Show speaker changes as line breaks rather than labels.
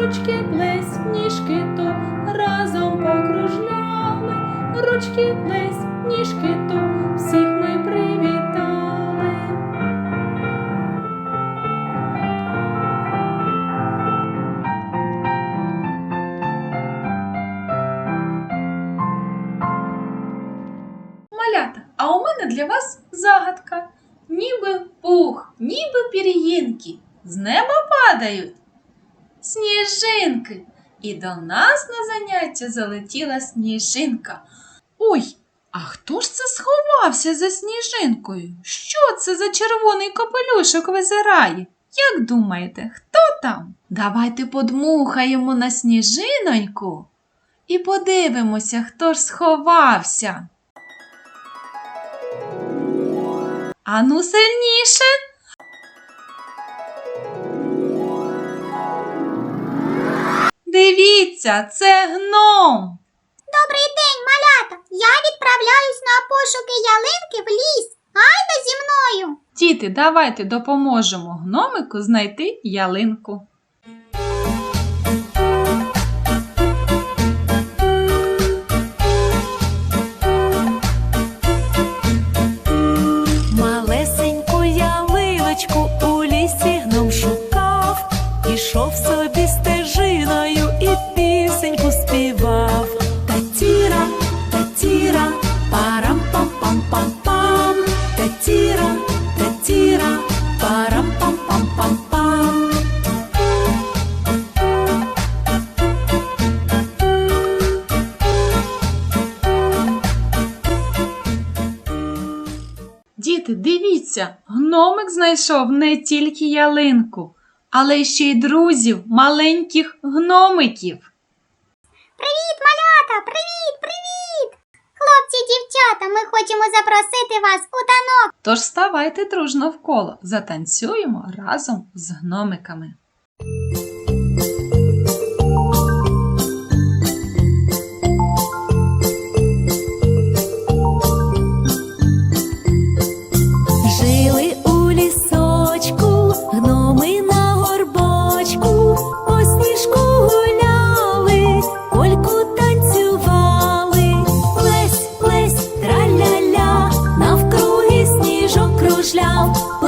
ручки плесь, ніжки топ, разом покружляли, ручки плесь, ніжки топ, всіх ми привітали. Малята, а у мене для вас загадка. Ніби пух, ніби пір'їнки, з неба падають сніжинки. І до нас на заняття залетіла сніжинка. Ой, а хто ж це сховався за сніжинкою? Що це за червоний капелюшок визирає? Як думаєте, хто там? Давайте подмухаємо на сніжиноньку і подивимося, хто ж сховався. Ану сильніше. Дивіться, це гном.
Добрий день, малята! Я відправляюсь на пошуки ялинки в ліс. Гайда зі мною!
Діти, давайте допоможемо гномику знайти ялинку. Діти, дивіться, гномик знайшов не тільки ялинку, але ще й друзів, маленьких гномиків.
Привіт, малята! Привіт! Дівчата, ми хочемо запросити вас у танок.
Тож ставайте дружно в коло, затанцюємо разом з гномиками.
Плесь,